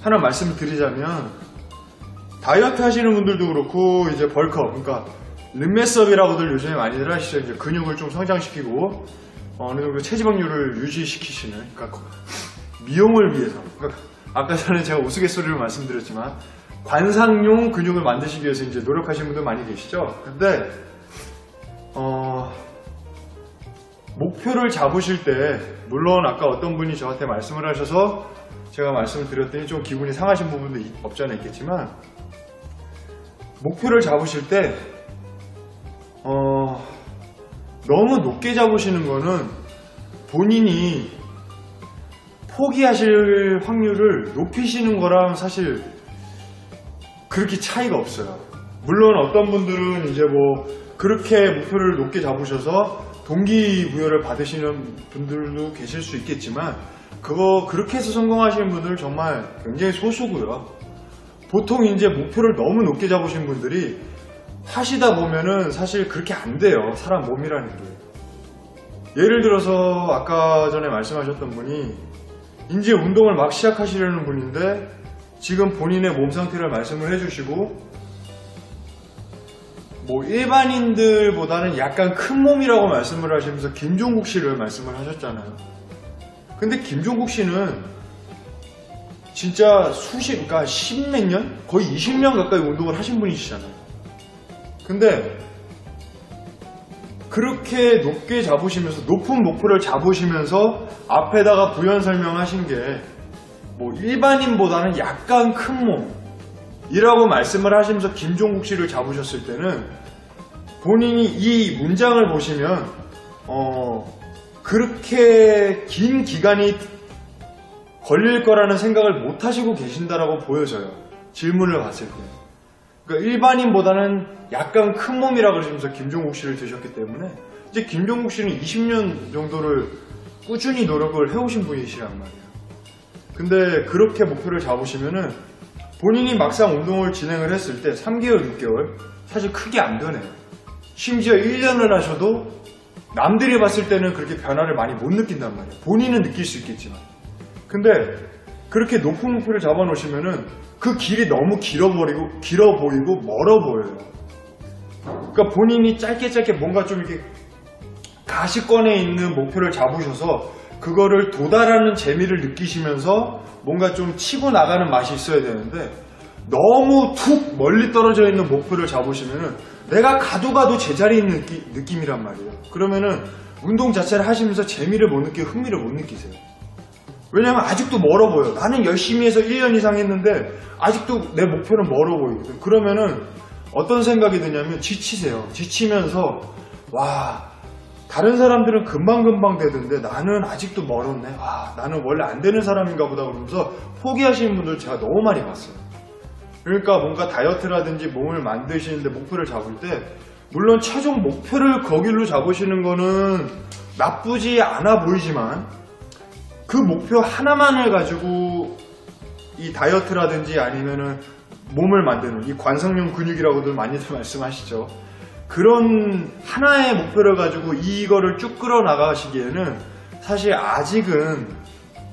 하나 말씀을 드리자면 다이어트 하시는 분들도 그렇고 이제 벌크업 그러니까 림메스업이라고들 요즘에 많이들 하시죠. 이제 근육을 좀 성장시키고 어, 어느 정도 체지방률을 유지시키시는 그러니까 미용을 위해서. 그러니까 아까 전에 제가 우스갯소리로 말씀드렸지만 관상용 근육을 만드시기 위해서 이제 노력하시는 분들 많이 계시죠? 근데 어, 목표를 잡으실 때 물론 아까 어떤 분이 저한테 말씀을 하셔서 제가 말씀을 드렸더니 좀 기분이 상하신 부분도 있- 없지 않아 있겠지만 목표를 잡으실 때 어, 너무 높게 잡으시는 거는 본인이 포기하실 확률을 높이시는 거랑 사실 그렇게 차이가 없어요. 물론 어떤 분들은 이제 뭐 그렇게 목표를 높게 잡으셔서 동기부여를 받으시는 분들도 계실 수 있겠지만 그거 그렇게 해서 성공하시는 분들 정말 굉장히 소수고요. 보통 이제 목표를 너무 높게 잡으신 분들이 하시다 보면은 사실 그렇게 안 돼요. 사람 몸이라는 게. 예를 들어서 아까 전에 말씀하셨던 분이 이제 운동을 막 시작하시려는 분인데 지금 본인의 몸 상태를 말씀을 해주시고 뭐 일반인들보다는 약간 큰 몸이라고 말씀을 하시면서 김종국 씨를 말씀을 하셨잖아요. 근데 김종국 씨는 진짜 수십, 그러니까 십몇 년? 거의 20년 가까이 운동을 하신 분이시잖아요. 근데 그렇게 높게 잡으시면서 높은 목표를 잡으시면서 앞에다가 부연 설명하신 게 뭐 일반인보다는 약간 큰 몸이라고 말씀을 하시면서 김종국 씨를 잡으셨을 때는 본인이 이 문장을 보시면 어 그렇게 긴 기간이 걸릴 거라는 생각을 못 하시고 계신다라고 보여져요. 질문을 봤을 때. 그러니까 일반인보다는 약간 큰 몸이라 그러시면서 김종국 씨를 드셨기 때문에 이제 김종국 씨는 20년 정도를 꾸준히 노력을 해오신 분이시란 말이에요. 근데 그렇게 목표를 잡으시면은 본인이 막상 운동을 진행을 했을 때 3개월, 6개월 사실 크게 안 변해요. 심지어 1년을 하셔도 남들이 봤을 때는 그렇게 변화를 많이 못 느낀단 말이에요. 본인은 느낄 수 있겠지만. 근데 그렇게 높은 목표를 잡아놓으시면은 그 길이 너무 길어버리고 길어 보이고 멀어 보여요. 그러니까 본인이 짧게 짧게 뭔가 좀 이렇게 가시권에 있는 목표를 잡으셔서 그거를 도달하는 재미를 느끼시면서 뭔가 좀 치고 나가는 맛이 있어야 되는데 너무 툭 멀리 떨어져 있는 목표를 잡으시면은 내가 가도 가도 제자리에 있는 느끼, 느낌이란 말이에요. 그러면은 운동 자체를 하시면서 재미를 못 느끼고 흥미를 못 느끼세요. 왜냐면 아직도 멀어 보여. 나는 열심히 해서 1년 이상 했는데 아직도 내 목표는 멀어 보이거든. 그러면은 어떤 생각이 드냐면 지치세요. 지치면서 와 다른 사람들은 금방금방 되던데 나는 아직도 멀었네. 아 나는 원래 안 되는 사람인가 보다 그러면서 포기하시는 분들 제가 너무 많이 봤어요. 그러니까 뭔가 다이어트라든지 몸을 만드시는데 목표를 잡을 때 물론 최종 목표를 거길로 잡으시는 거는 나쁘지 않아 보이지만 그 목표 하나만을 가지고 이 다이어트라든지 아니면은 몸을 만드는 이 관성용 근육이라고들 많이들 말씀하시죠. 그런 하나의 목표를 가지고 이거를 쭉 끌어 나가시기에는 사실 아직은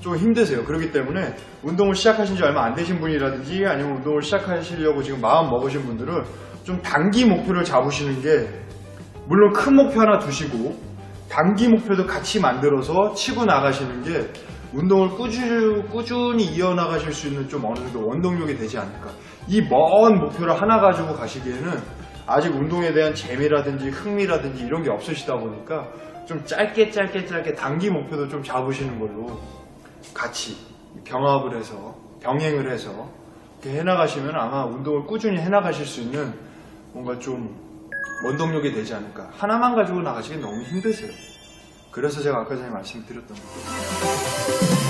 좀 힘드세요. 그렇기 때문에 운동을 시작하신 지 얼마 안 되신 분이라든지 아니면 운동을 시작하시려고 지금 마음 먹으신 분들은 좀 단기 목표를 잡으시는 게 물론 큰 목표 하나 두시고 단기 목표도 같이 만들어서 치고 나가시는 게 운동을 꾸준, 꾸준히 이어나가실 수 있는 좀 어느 정도 원동력이 되지 않을까. 이 먼 목표를 하나 가지고 가시기에는 아직 운동에 대한 재미라든지 흥미라든지 이런 게 없으시다 보니까 좀 짧게 짧게 짧게 단기 목표도 좀 잡으시는 걸로 같이 병합을 해서 병행을 해서 이렇게 해나가시면 아마 운동을 꾸준히 해나가실 수 있는 뭔가 좀 원동력이 되지 않을까. 하나만 가지고 나가시기 너무 힘드세요. 그래서 제가 아까 전에 말씀드렸던 거예요.